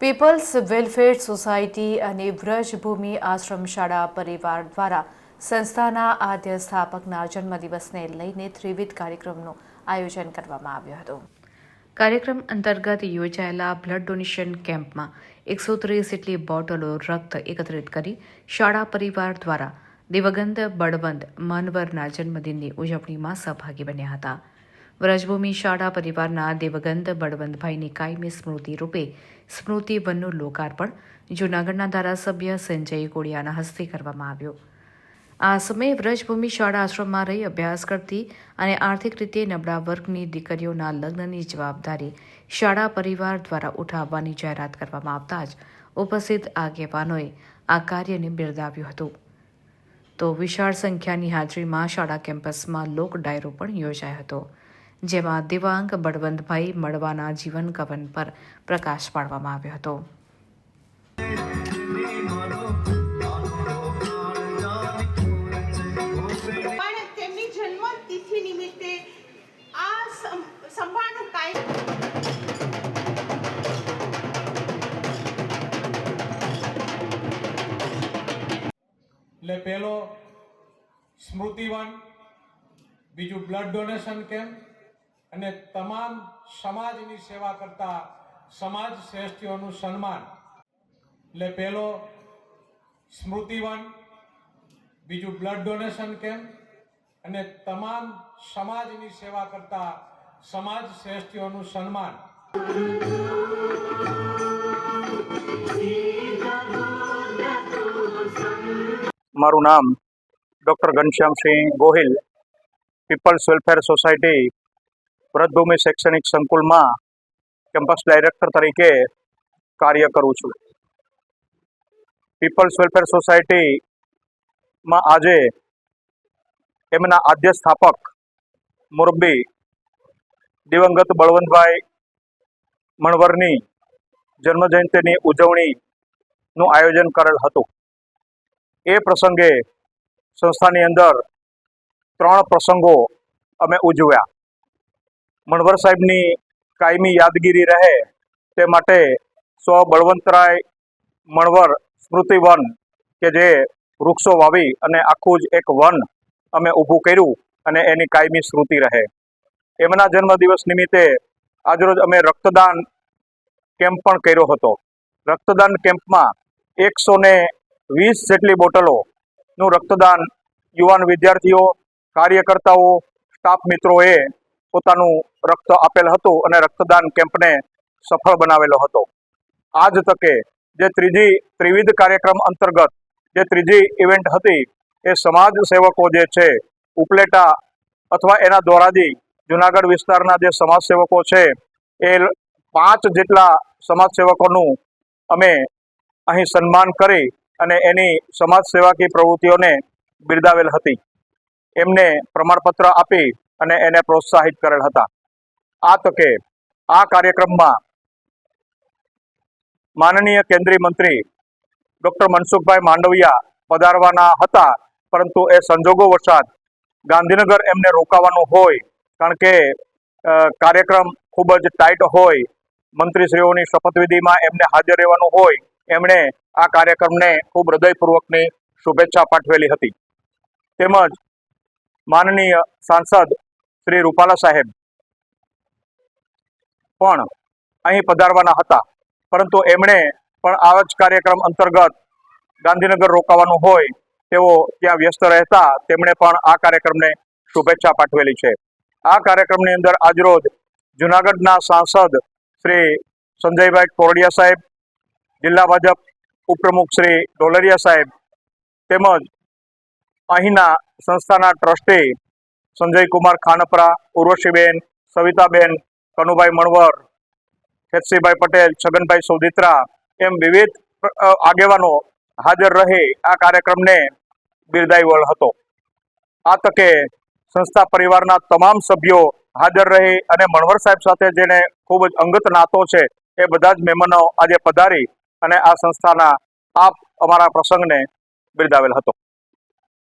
People's welfare society અને વ્રજભૂમિ આશ્રમ શાળા પરિવાર દ્વારા સંસ્થાના આદ્ય સ્થાપકના જન્મદિવસને લઈને ત્રિવિધ કાર્યક્રમનું આયોજન કરવામાં આવ્યું હતું. કાર્યક્રમ અંતર્ગત યોજાયેલા બ્લડ ડોનેશન કેમ્પમાં એકસો ત્રીસ જેટલી બોટલો રક્ત એકત્રિત કરી શાળા પરિવાર દ્વારા દિવગંત બળવંત, માનવરના જન્મદિનની ઉજવણીમાં સહભાગી બન્યા હતા. વ્રજભૂમિ શાળા પરિવારના દેવગંત બળવંતભાઈની કાયમી સ્મૃતિ રૂપે સ્મૃતિવનનું લોકાર્પણ જૂનાગઢના ધારાસભ્ય સંજય કોડિયાના હસ્તે કરવામાં આવ્યું. આ સમયે વ્રજભૂમિ શાળા આશ્રમમાં રહી અભ્યાસ કરતી અને આર્થિક રીતે નબળા વર્ગની દીકરીઓના લગ્નની જવાબદારી શાળા પરિવાર દ્વારા ઉઠાવવાની જાહેરાત કરવામાં આવતા જ ઉપસ્થિત આગેવાનોએ આ કાર્યને બિરદાવ્યું હતું. તો વિશાળ સંખ્યાની હાજરીમાં શાળા કેમ્પસમાં લોક ડાયરો પણ યોજાયો હતો. જેમાં દિવાંગ બળવંતભાઈ મળવાના જીવન કવન પર પ્રકાશ પાડવામાં આવ્યો હતો. સંભાળનું કાંઈ એટલે પહેલો સ્મૃતિવન બીજું બ્લડ ડોનેશન કેમ્પ અને તમામ સમાજની સેવા કરતા સમાજ શ્રેષ્ઠીઓનું સન્માન. એટલે પહેલો સ્મૃતિવન બીજું બ્લડ ડોનેશન કેમ્પ અને તમામ સમાજની સેવા કરતા સમાજ શ્રેષ્ઠીઓનું સન્માન. મારું નામ doctor Ghanshyamsinh Gohil, peoples welfare society Vratbhumi શૈક્ષણિક સંકુલમાં કેમ્પસ ડાયરેક્ટર તરીકે કાર્ય કરું છું. પીપલ્સ વેલફેર સોસાયટીમાં આજે એમના આદ્ય સ્થાપક મુરબ્બી દિવંગત બળવંતભાઈ મણવરની જન્મજયંતિની ઉજવણીનું આયોજન કરેલ હતું. એ પ્રસંગે સંસ્થાની અંદર ત્રણ પ્રસંગો અમે ઉજવ્યા. મણવર સાહેબની કાયમી યાદગીરી રહે તે માટે સ્વ બળવંતરાય મણવર સ્મૃતિ વન કે જે વૃક્ષો વાવી અને આખું જ એક વન અમે ઊભું કર્યું અને એની કાયમી સ્મૃતિ રહે. એમના જન્મદિવસ નિમિત્તે આજરોજ અમે રક્તદાન કેમ્પ પણ કર્યો હતો. રક્તદાન કેમ્પમાં એકસો ને વીસ જેટલી બોટલોનું રક્તદાન યુવાન વિદ્યાર્થીઓ, કાર્યકર્તાઓ, સ્ટાફ મિત્રોએ પોતાનું રક્ત આપેલ હતું અને રક્તદાન કેમ્પને સફળ બનાવેલો હતો. આ જ તકે જે ત્રીજી ત્રિવિધ કાર્યક્રમ અંતર્ગત જે ત્રીજી ઇવેન્ટ હતી, એ સમાજ સેવકો જે છે, ઉપલેટા અથવા એના દ્વારાજી જુનાગઢ વિસ્તારના જે સમાજ સેવકો છે, એ પાંચ જેટલા સમાજ સેવકોનું અમે અહીં સન્માન કરી અને એની સમાજ સેવાકી પ્રવૃત્તિઓને બિરદાવેલ હતી. એમને પ્રમાણપત્ર આપી અને એને પ્રોત્સાહિત કરેલ હતા. આ તકે આ કાર્યક્રમમાં માનનીય કેન્દ્રીય મંત્રી ડૉક્ટર મનસુખભાઈ માંડવિયા પધારવાના હતા, પરંતુ એ સંજોગો વરસાદ ગાંધીનગર એમને રોકાવાનું હોય, કારણ કે કાર્યક્રમ ખૂબ જ ટાઈટ હોય, મંત્રીશ્રીઓની શપથવિધિમાં એમને હાજર રહેવાનું હોય, એમણે આ કાર્યક્રમને ખૂબ હૃદયપૂર્વકની શુભેચ્છા પાઠવેલી હતી. તેમજ માનનીય સાંસદ શ્રી રૂપાલા સાહેબ. પણ અહીં પધારવાના હતા. પરંતુ એમણે પણ આવા જ કાર્યક્રમ અંતર્ગત ગાંધીનગર રોકાવાનું હોય, તેઓ ત્યાં વ્યસ્ત રહેતા તેમણે પણ આ કાર્યક્રમને શુભેચ્છા પાઠવેલી છે. આ કાર્યક્રમની અંદર આજરોજ જુનાગઢના સાંસદ શ્રી સંજયભાઈ કોરડિયા સાહેબ, જિલ્લા ભાજપ ઉપપ્રમુખ શ્રી ડોલરિયા સાહેબ તેમજ અહીંના સંસ્થાના ટ્રસ્ટી સંજયકુમાર ખાનપરા, ઉર્વશીબેન, સવિતાબેન, કનુભાઈ મણવર, ખેતસીભાઈ પટેલ, છગનભાઈ સોદિત્રા એમ વિવિધ આગેવાનો હાજર રહી આ કાર્યક્રમને બિરદાવ્યો હતો. આ તકે સંસ્થા પરિવારના તમામ સભ્યો હાજર રહી અને મણવર સાહેબ સાથે જેને ખૂબ જ અંગત નાતો છે એ બધા જ મહેમાનો આજે પધારી અને આ સંસ્થાના આપ અમારા પ્રસંગને બિરદાવેલ હતો.